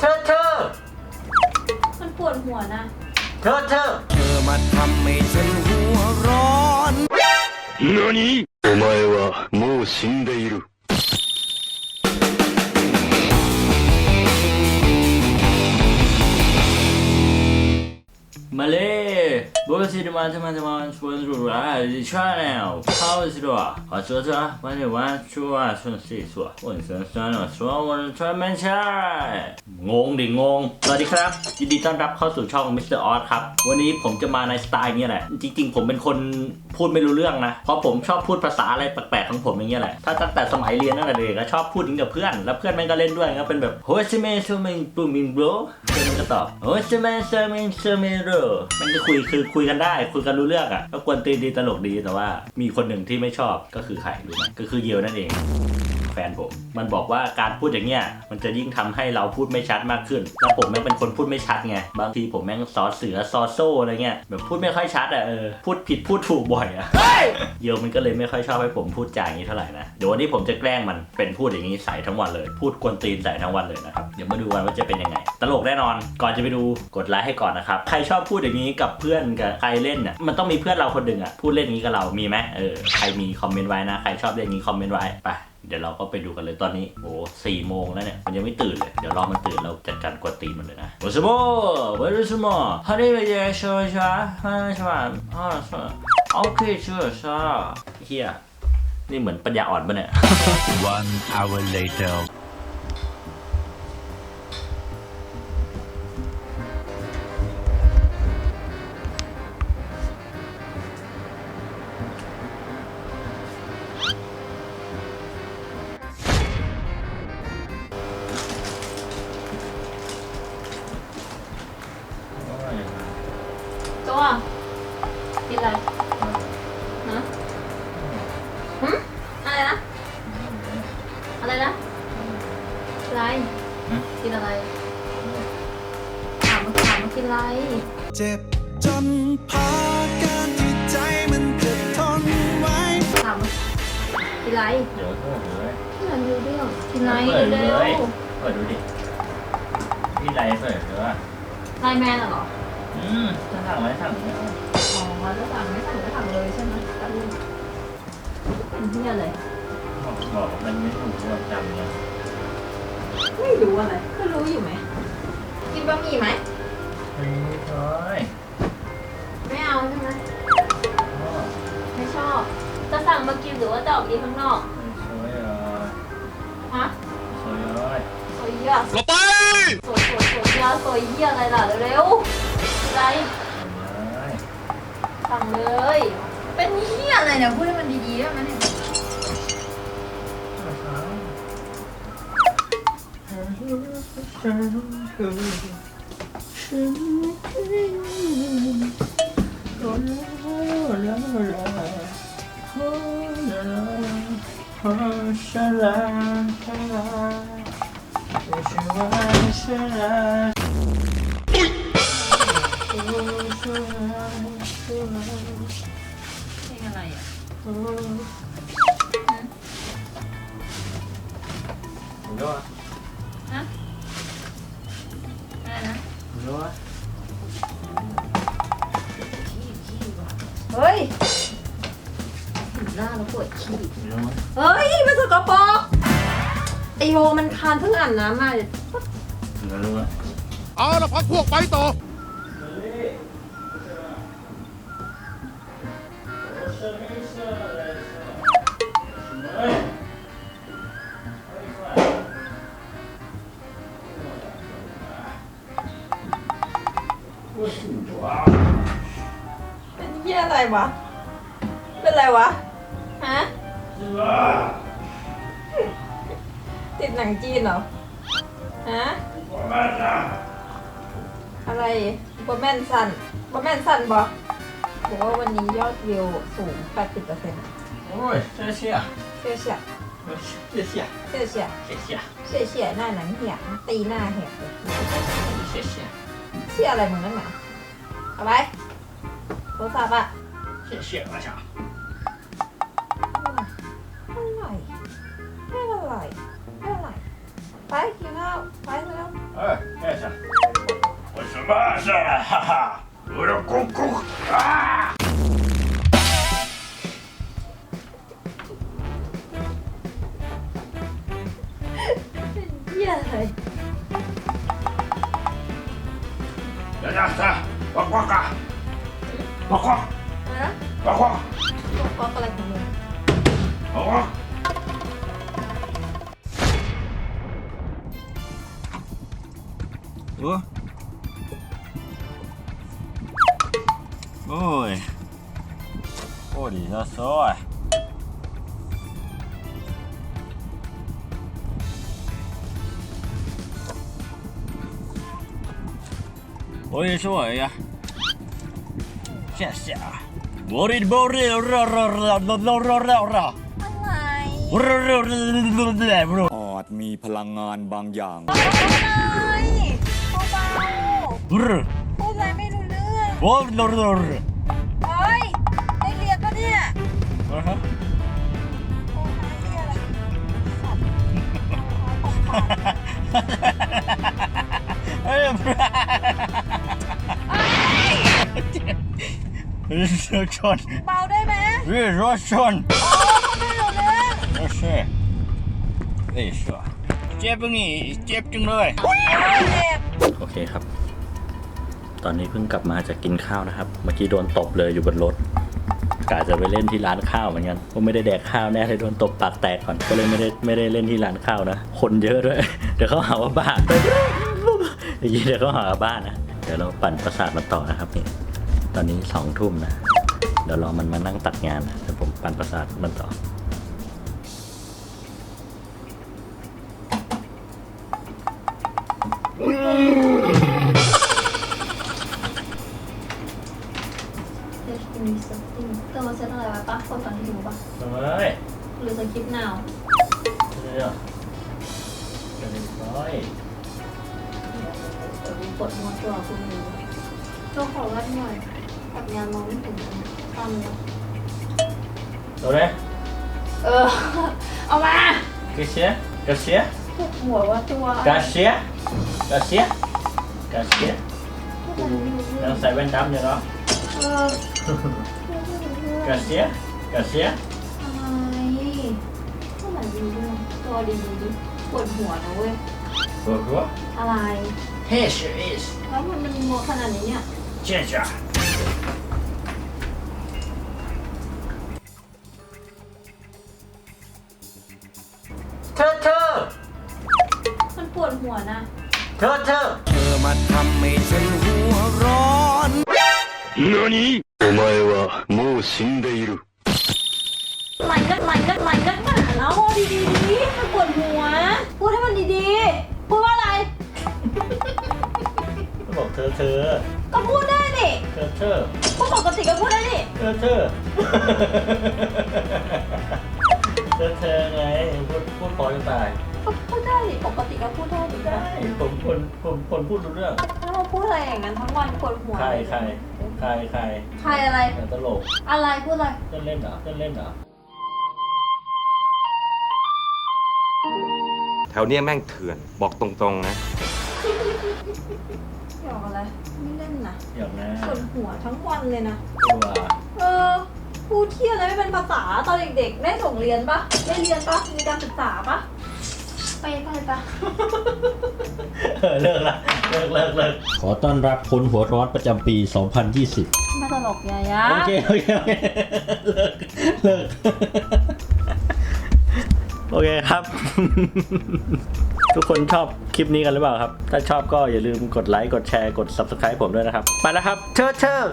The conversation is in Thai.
เธอเธอ มันปวดหัวนะ เธอเธอ เธอมาทำให้ฉันหัวร้อน 何お前はもう死んでいる。 มาเลย บริษัทมาทำมาทำมาชวนรู้ว่าดิฉันเนี่ยเข้าสิว่าขอโทษนะวันนี้วันชัวร์ชวนสิสัววันเสาร์สันชัวร์วันชัวร์ไม่ใช่งงดิงง สวัสดีครับ ยินดีต้อนรับเข้าสู่ช่อง Mr. o อ s ครับ วันนี้ผมจะมาในสไตล์เนี้ยแหละ จริงๆ ผมเป็นคนพูดไม่รู้เรื่องนะ เพราะผมชอบพูดภาษาอะไรแปลกๆของผมอย่างเงี้ยแหละ ถ้าตั้งแต่สมัยเรียนตั้งแต่เด็กก็ชอบพูดถึงกับเพื่อน แล้วเพื่อนแม่งก็เล่นด้วยก็เป็นแบบโฮชิเมะชูเมงปูมิงโบรเพื่อน มันก็ตอบโฮชิเมะชูเมงชูเมโรมันก็คุยคือคุยกันได้คุยกันรู้เรื่องอะก็กวนตีนดีตลกดีแต่ว่า มีคนหนึ่งที่ไม่ชอบก็คือใครรู้ไหมก็คือเยลนั่นเอง แฟนผม มันบอกว่าการพูดอย่างเงี้ยมันจะยิ่งทำให้เราพูดไม่ชัดมากขึ้น แล้วผมแม่งเป็นคนพูดไม่ชัดไง บางทีผมแม่งซอเสือซอโซ่อะไรเงี้ยแบบพูดไม่ค่อยชัดอะเออ พูดผิดพูดถูกบ่อยอะเยลมันก็เลยไม่ค่อยชอบให้ผมพูดจาอย่างนี้เท่าไหร่นะ เดี๋ยววันนี้ผมจะแกล้งมันเป็นพูดอย่างนี้ใส่ทั้งวันเลย พูดกวนตีนใส่ทั้งวันเลยนะครับ เดี๋ยวมาดูกันว่าจะเป็นยังไง ตลกแน่นอน ก่อนจะไปดูกดไลค์ให้ก่อนนะครับ ใครชอบพูดอย่างนี้กับเพื่อนกับใครเล่นอะ มันต้องมีเพื่อนเราคนหนึ่งอะพูดเล่นอย่างนี้กับเรา มีไหมเออ ใครมีคอมเมนต์ไว้นะ ใครชอบเล่นอย่างนี้คอมเมนต์ไว้ ไป เดี๋ยวเราก็ไปดูกันเลยตอนนี้โอ้สี่โมงแล้วเนี่ย มันยังไม่ตื่นเลย เดี๋ยวรอมันตื่นเราจัดการกวาดตีนมันเลยนะโอซิโมเวลุซิโมฮันนี่ไปเจอชัวชัวฮันนี่ชัวฮันชัวโอเคชัวชัวเฮียนี่เหมือนปัญญาอ่อนปะเนี่ย One hour later ตัวกินอะไรฮะหึอะไรนะ อะไรนะ อะไรฮะกินอะไรถามมาถามมากินอะไร เจ็บจนพอการที่ใจมันจะทนไว้ ถามมากินอะไรเดี๋ยวเปิดเลยพี่นันดูเรื่องกินอะไรเปิดเลเร็วย เปิดดูดินี่ไรเปิดหรือว่าๆไลน์แมนเหรออื มถ้าสั่งไว้สั่งไม่เอาอ๋อแล้วสั่งไม่สั่งก็สั่งเลยใช่ไหมแป๊บนึงเป็นที่อะไรบอกบอกมันไม่ถูกว่าจำเนี่ยไม่รู้อะไร ก็รู้อยู่ไหม กินบะหมี่ไหมเฮ้ยเฮ้ยไม่เอาใช่ไหมไม่ชอบ จะสั่งมากินหรือว่าจะออกกินข้างนอกสวยอะฮะสวยเลยโซยเยี่ยหลบไปโซยโซยโซยเยี่ยโซยเยี่ยอะไรล่ะเร็วๆ สั่งเลย เป็นเฮียอะไรเนี่ยพูดให้มันดีๆได้ไหมเนี่ยฉันรักเพลง รู้ฮะอะไรนะรู้เฮ้ยหนหน้าแล้วปวดขี้รู้เฮ้ยมันสกปรกไอโยมันคานเพิ่งอาบน้ำมาเดี๋ยวรู้เอาละพักพวกไปต่อ เป็นเหี้ยอะไรวะ เป็นอะไรวะ ฮะ ติดหนังจีนเหรอ ฮะ อะไรบอแมนสันบอแมนสันบอ กบอกว่าวันนี้ยอดวิวสูง 80%เ โอ้ยเชี่ยเชี่ย ชี่ยเชี่ย เชี่ยเชี่ย เชี่ยเชี่ย เชี่ยเชี่ย เชี่ยเชี่ยหน้าหนังเหี่ยตีหน้าแหกเลย เชี่ยเชี่ย เชี่ยอะไรมึงนั่นหนาเอาไปโทรศัพท์อะ เชี่ยเชี่ยมาจ้ะ อะไรไม่อะไรไม่อะไรไปกินข้าวไปเร็ว เออ ไ さんおすまさははうろここあー เหี้ยอะไรเดี๋ยวนะเธอบอกว่าก่ะบอกว่าอะไรนะบอกว่บอกป๊ะบอกว่ โอ้ยโอ้ดีซะซอยโอ้ยช่วยอะเสียเสียบริบริรอรอรอรอรอรอรอรออะไรรอรอรอรอรออาจมีพลังงานบางอย่างอะไรเบาๆ โอ้โหโดนเฮ้ยได้เรียก็เนี่ยอ้ยเรีะรสัฮ้ยรถชนเบาได้ไหมเฮ้ยรถชนโอ้คไม่รู้เลยโอเคนี่ชัวเจ็บตรงนี้เจ็บจังเลย โอเคครับ ตอนนี้เพิ่งกลับมาจากกินข้าวนะครับ เมื่อกี้โดนตบเลยอยู่บนรถกะจะไปเล่นที่ร้านข้าวเหมือนกันก็ไม่ได้แดกข้าวแน่เลยโดนตบปากแตกก่อนก็เลยไม่ได้ไม่ได้เล่นที่ร้านข้าวนะ คนเยอะด้วย เดี๋ยวเขาหาว่าบ้าอย่างนี้เดี๋ยวเขาหาว่าบ้านะ เดี๋ยวเราปั่นประสาทมันต่อนะครับนี่ ตอนนี้สองทุ่มนะ เดี๋ยวรอมันมานั่งตัดงานนะเดี๋ยวผมปั่นประสาทมันต่อ ปะคนตอนที่ดูปะเฮ้ยหรือสคริปต์นาวเดี๋ยวเดี๋ยวเรียบร้อยเดี๋ยวมีกดมอตัวคุณดูเจ้าขอวัดหน่อยกับงานมองไม่เห็นกันตอนนี้ดูเลยเออ เอามากระเชียกระเชียปวดหัวว่าตัวกระเชียกระเชียกระเชียพูดอะไรไม่รู้เรื่ยัองงใส่แว่นดำอยู่เนาะเออ ก ระเชียกระเชีย อะไรพูดอะไรไม่รู้เรื่องตัวดีๆดิปวดหัวนะเว้ย หัวหัว อะไร เฮ้ยชิอิส แล้วมันมันมัวขนาดนี้เนี่ย เจ๊จ้าเธอเธอ มันปวดหัวนะ เธอเธอ เธอมาทำให้ฉันหัวร้อน 何お前はも う死んでいる。 ไหลนักไหลนักไหลนักหนาแล้วพูดดีๆดิมันปวดหัว พูดให้มันดีๆ พูดว่าอะไร ก็บอกเธอเธอ ก็พูดได้ดิ เธอเธอ พูดปกติก็พูดได้ดิ เธอเธอเธอเธอไงพูดพูดพอจะตาย ก็พูดได้ดิ ปกติก็พูดได้ดิ ได้ ผมคนผมคนพูดรู้เรื่อง ถ้าเราพูดอะไรอย่างนั้นทั้งวันปวดหัวใครใครใครใครใครอะไร แต่ตลกอะไรพูดอะไรเล่นเล่นเหรอเล่นเล่นเหรอแถวเนี้ยแม่งเถื่อนบอกตรงๆนะ หยอกอะไรไม่เล่นนะอย่างนะปวดหัวทั้งวันเลยนะ ตัว เออพูดเที่ยอะไรไม่เป็นภาษาตอนเด็กๆได้ส่งเรียนปะได้เรียนปะมีการศึกษาปะ ไปไปปะเออเลิกละเลิกเลิกเลิกขอต้อนรับคนหัวร้อนประจำปี 2020 ไม่ตลกยายาโอเคโอเคโอเคเลิกเลิกโอเคครับ ทุกคนชอบคลิปนี้กันหรือเปล่าครับ ถ้าชอบก็อย่าลืมกดไลค์ กดแชร์ กด subscribe ผมด้วยนะครับ ไปแล้วครับ เชิญเชิญ